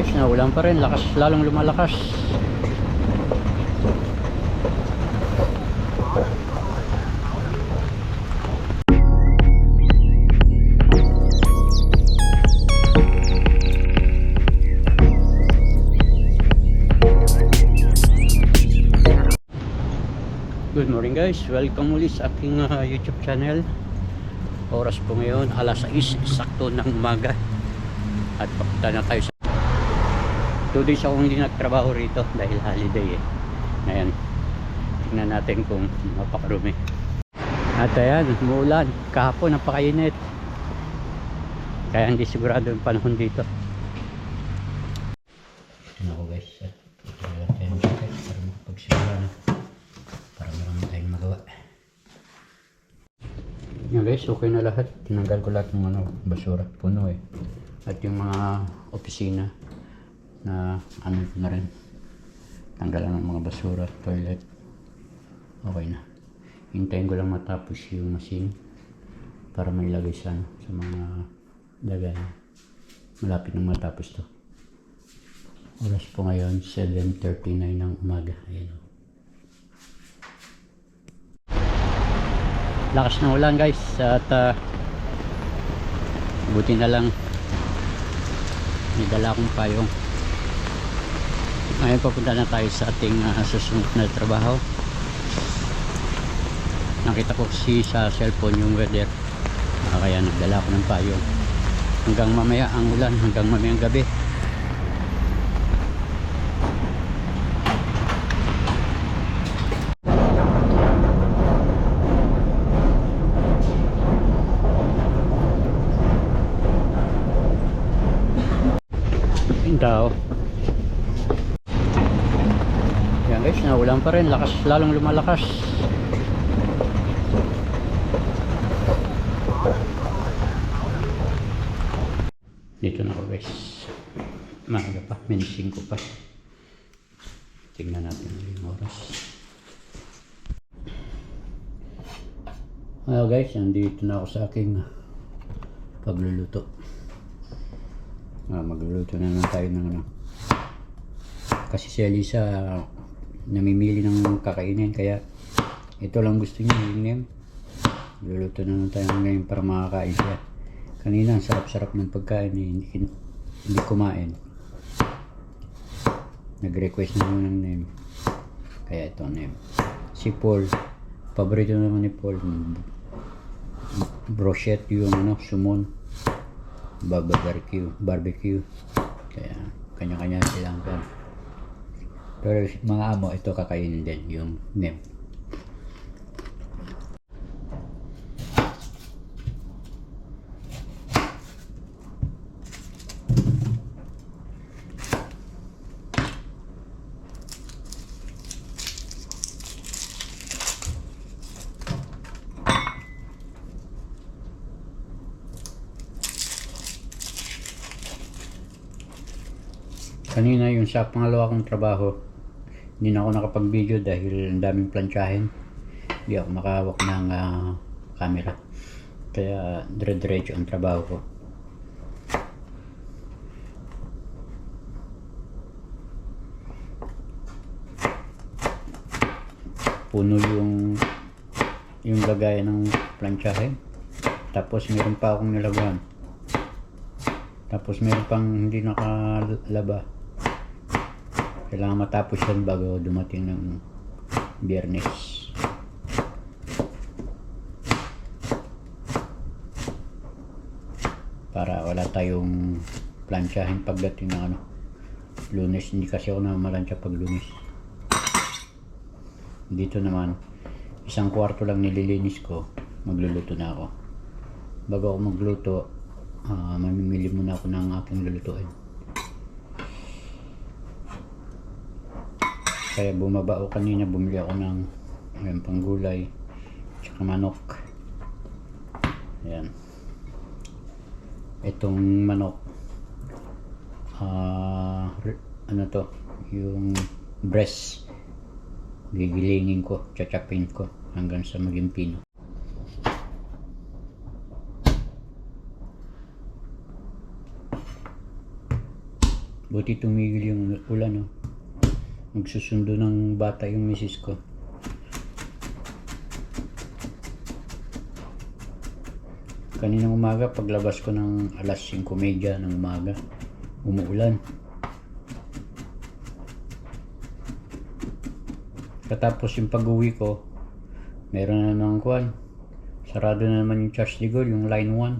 guys, naulan pa rin. Lakas, lalong lumalakas. Good morning guys, welcome muli sa aking ah, YouTube channel Oras po ngayon, alas 6, sakto ng umaga At papunta na tayo sa 2 days akong hindi nagtrabaho rito dahil holiday eh. Ngayon, tingnan natin kung mapakarumi. At ayan, umuulan, kahapon napakainit. Kaya hindi sigurado yung panahon dito. Tingnan ko guys, at tingnan tayo ng jacket para makapagsimula na. Para marami tayong magawa. Yan guys, okay na lahat. Tinanggal ko lahat ng ano, basura. Puno eh. At yung mga opisina na ano na rin. Tanggalan ng mga basura, toilet. Okay na. Hintayin ko lang matapos yung machine para may lagay sa, ano, sa mga lagay. Malapit nang matapos to. Oras po ngayon, 7.39 ng umaga. Ayan o. lakas ng ulan guys at uh, buti na lang may dala akong payong ngayon papunta na tayo sa ating uh, susunod na trabaho. Nakita ko si sa cellphone yung weather. Uh, kaya nagdala ako ng payong. Hanggang mamaya ang ulan hanggang mamayang gabi. Yung tao yan guys naulan pa rin. Lakas lalong lumalakas. Dito na ako guys. Maaga pa minising ko pa. Tingnan natin yung oras. Hello guys, nandito na ako sa aking pagluluto. Ah, magluluto na lang tayo ng ano. Kasi si Elisa namimili ng kakainin kaya ito lang gusto niya yung name. Luluto na lang tayo ngayon para makakain siya. Kanina ang sarap-sarap ng pagkain eh, hindi, hindi kumain. Nag-request na naman ng name. Kaya ito name. Si Paul. Paborito naman ni Paul. Brochette yung ano, sumon barbecue, barbecue. Kaya kanya-kanya silang kan. Pero mga amo, ito kakainin din yung nem. Kanina yung sa pangalawa kong trabaho, hindi na ako nakapag-video dahil ang daming plansyahin. Hindi ako makahawak ng ah, camera. Kaya dire-diretso ang trabaho ko. Puno yung yung lagayan ng plansyahin. Tapos meron pa akong nilagawan. Tapos meron pang hindi nakalaba. Kailangan matapos yan bago dumating ng biyernes. Para wala tayong plansyahin pagdating ng ano. Lunes, hindi kasi ako namalansya pag lunes. Dito naman, isang kwarto lang nililinis ko, magluluto na ako. Bago ako magluto, Ah, mamimili muna ako ng aking lulutuin. Kaya bumaba ako kanina, bumili ako ng ayan, panggulay, tsaka manok. Ayan. Itong manok, re- ano to, yung breast, gigilingin ko, chachapin ko hanggang sa maging pino. Buti tumigil yung ulan, no? Magsusundo ng bata yung misis ko. Kaninang umaga, paglabas ko ng alas 5.30 ng umaga, umuulan. Katapos yung pag-uwi ko, meron na naman kuwan. Sarado na naman yung Charles de Gaulle, yung line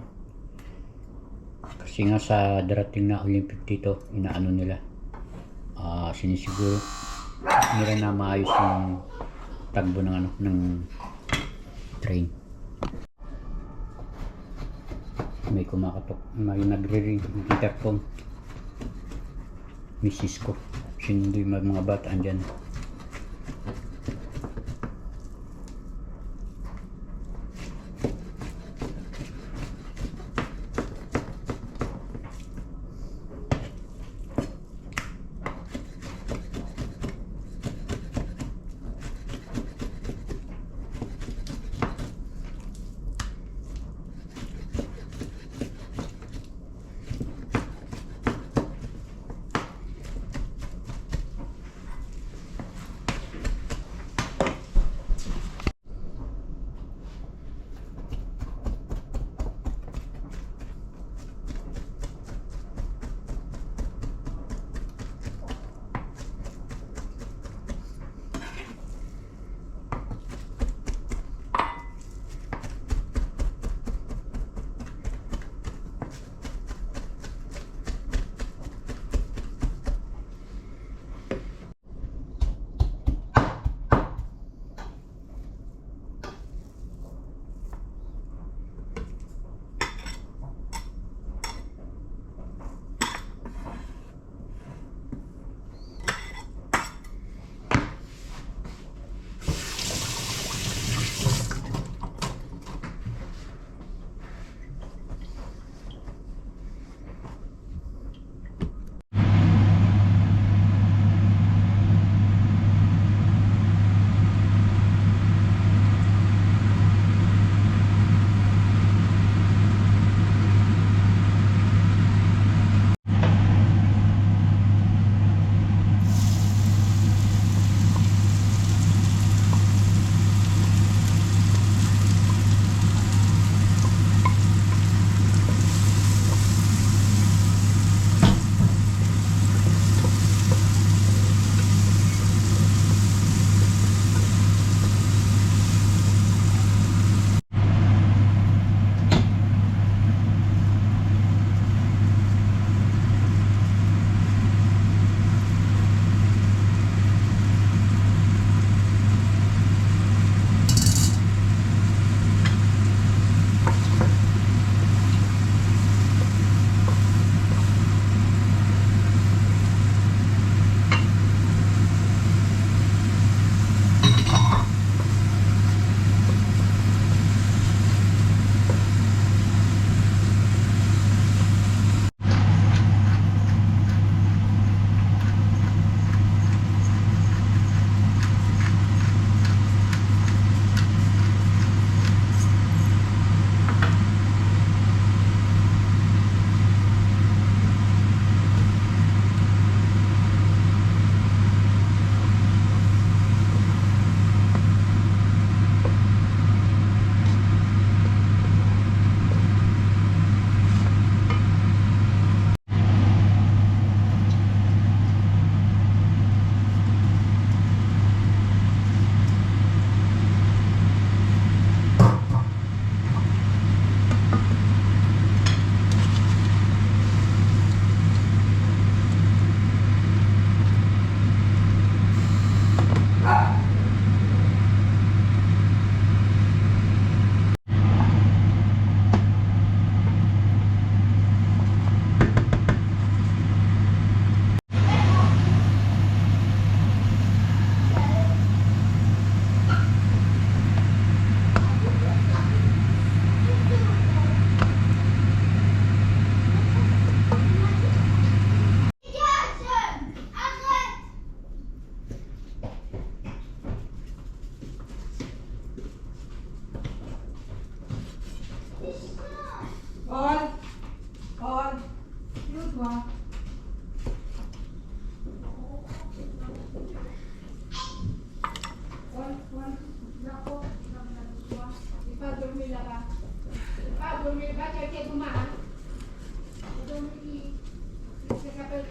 1. Kasi nga sa darating na Olympic dito, inaano nila. Ah, sinisiguro nila na maayos yung tagbo ng ano ng train. May kumakatok, may nagre-ring ng intercom. Misis ko. Sinundo yung mga bata andyan.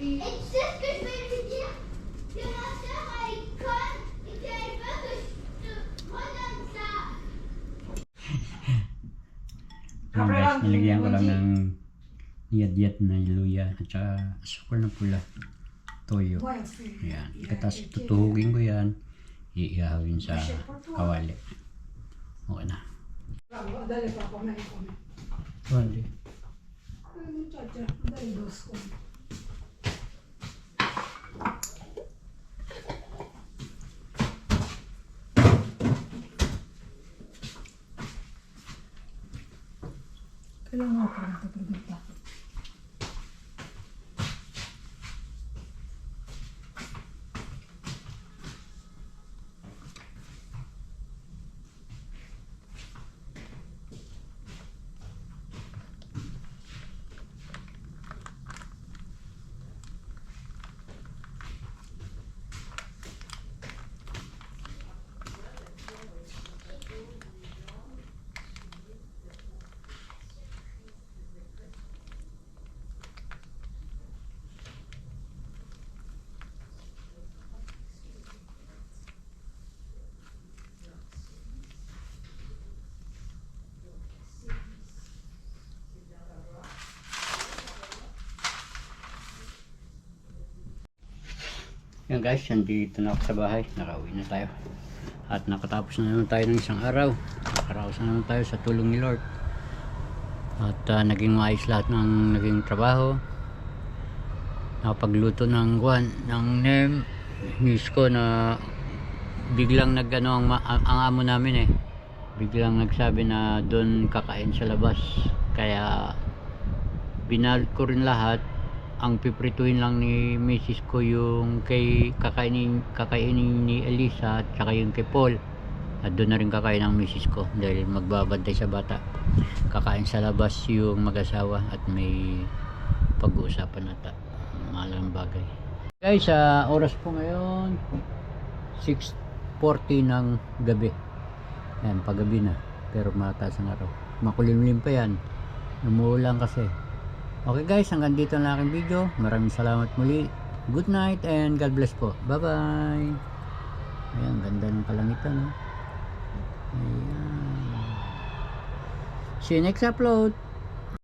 It's just good for you. You know, so I can't get focus to what I'm Ayan guys, nilagyan ko lang ng niyad-yad na luya at saka asukal na pula. Toyo. Ayan. Katas tutuhugin ko yan. Iihawin sa kawali. Okay na. Dali pa ako na ne come. Wali. Eh, Muchacha, dai dos come. Kailangan ko rin ito Yan guys, nandito na ako sa bahay. Nakauwi na tayo. At nakatapos na naman tayo ng isang araw. Nakaraos na naman tayo sa tulong ni Lord. At ah, naging maayos lahat ng naging trabaho. Nakapagluto ng guwan, ng nem. Miss ko na biglang nagano ang, ang, amo namin eh. Biglang nagsabi na doon kakain sa labas. Kaya binalot ko rin lahat ang piprituhin lang ni Mrs. ko yung kay kakainin, kakainin ni Elisa at saka yung kay Paul. At doon na rin kakain ang Mrs. ko dahil magbabantay sa bata. Kakain sa labas yung mag-asawa at may pag-uusapan nata malang bagay. Guys sa oras po ngayon 6.40 ng gabi. Yan paggabi na pero mataas ang araw. Makulimlim pa yan. Umuulan kasi Okay guys, hanggang dito na aking video. Maraming salamat muli. Good night and God bless po. Bye-bye. Ayan, ganda ng kalangitan. No? Ayan. See you next upload.